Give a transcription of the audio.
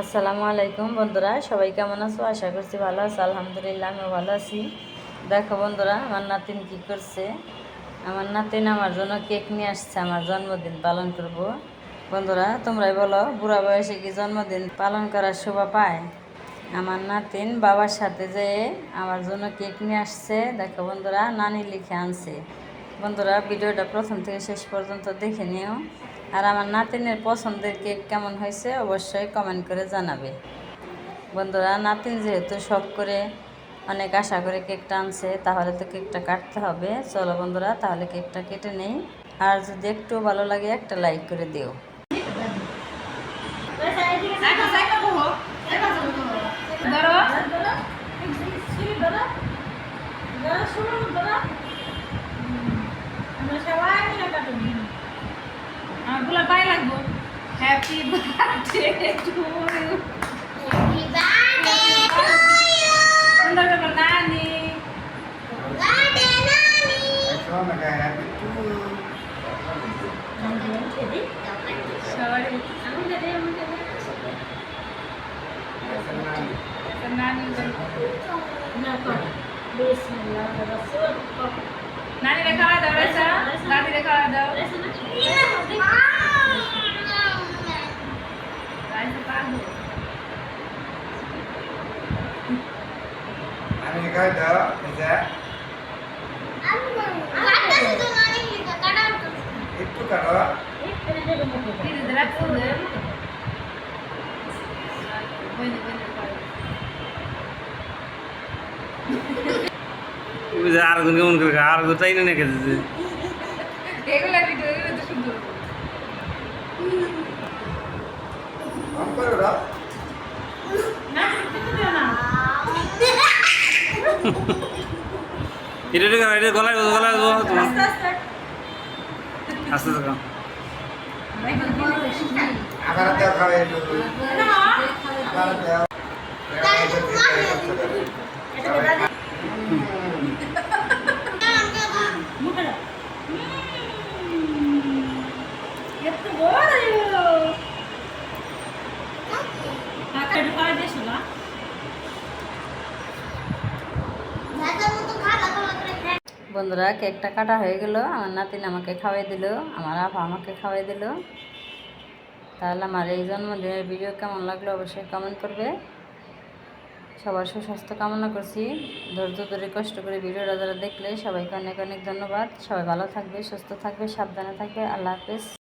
আসসালামু আলাইকুম বন্ধুরা, সবাই কেমন আছো? আশা করছি ভালো আছো, আলহামদুলিল্লাহ আমিও ভালো আছি। দেখো বন্ধুরা, আমার নাতিন কি করছে? আমার নাতিন আমার জন্য কেক নিয়ে আসছে, আমার জন্মদিন পালন করব। বন্ধুরা, তোমরাই বলো, বুড়া বয়সে কি জন্মদিন পালন করার শোভা পায়? আমার নাতিন বাবার সাথে যে আমার জন্য কেক নিয়ে আসছে। দেখো বন্ধুরা, নানি লিখে আনছে। বন্ধুরা, ভিডিওটা প্রথম থেকে শেষ পর্যন্ত দেখে নিও। আর আমার নাতিনের পছন্দের কেক কেমন হয়েছে অবশ্যই কমেন্ট করে জানাবে বন্ধুরা নাতিন যেহেতু শখ করে অনেক আশা করে কেকটা আনছে তাহলে তো কেকটা কাটতে হবে চলো বন্ধুরা তাহলে কেকটা কেটে নেই আর যদি একটু ভালো লাগে একটা লাইক করে দিও Happy birthday to you. Happy birthday to you. Bentar, bentar, Nani. Birthday Nani. Sama kayak happy to you. Sorry. Kamu gak ada yang mau Senang. Senang. Nah, kok. Bismillahirrahmanirrahim. পাগো আমি কই দাও এটা একটু কাটো দিদি দরা করে বইনে বইনে আর গুণ কেমন করে আর গোটাই না নাকি দিতে এগুলো ভিডিও এগুলো তো সুন্দর অন করো দাও না কিছু দিও না এটা এটা এটা গলায় গলায় আস্তে আস্তে আস্তে। আস্তে খাও। আবার না। আবার দাও মুখে দাও এত বড় বন্ধুরা, কেকটা কাটা হয়ে গেল। আমার নাতিন আমাকে খাওয়াই দিল, আমার আপা আমাকে খাওয়াই দিল। তাহলে আমার এই জন্মদিনের ভিডিও কেমন লাগল অবশ্যই কমেন্ট করবে। সবার সুস্বাস্থ্য কামনা করছি। ধৈর্য ধরে, কষ্ট করে ভিডিওটা যারা দেখলে সবাইকে অনেক অনেক ধন্যবাদ। সবাই ভালো থাকবে, সুস্থ থাকবে, সাবধানে থাকবে। আল্লাহ হাফেজ।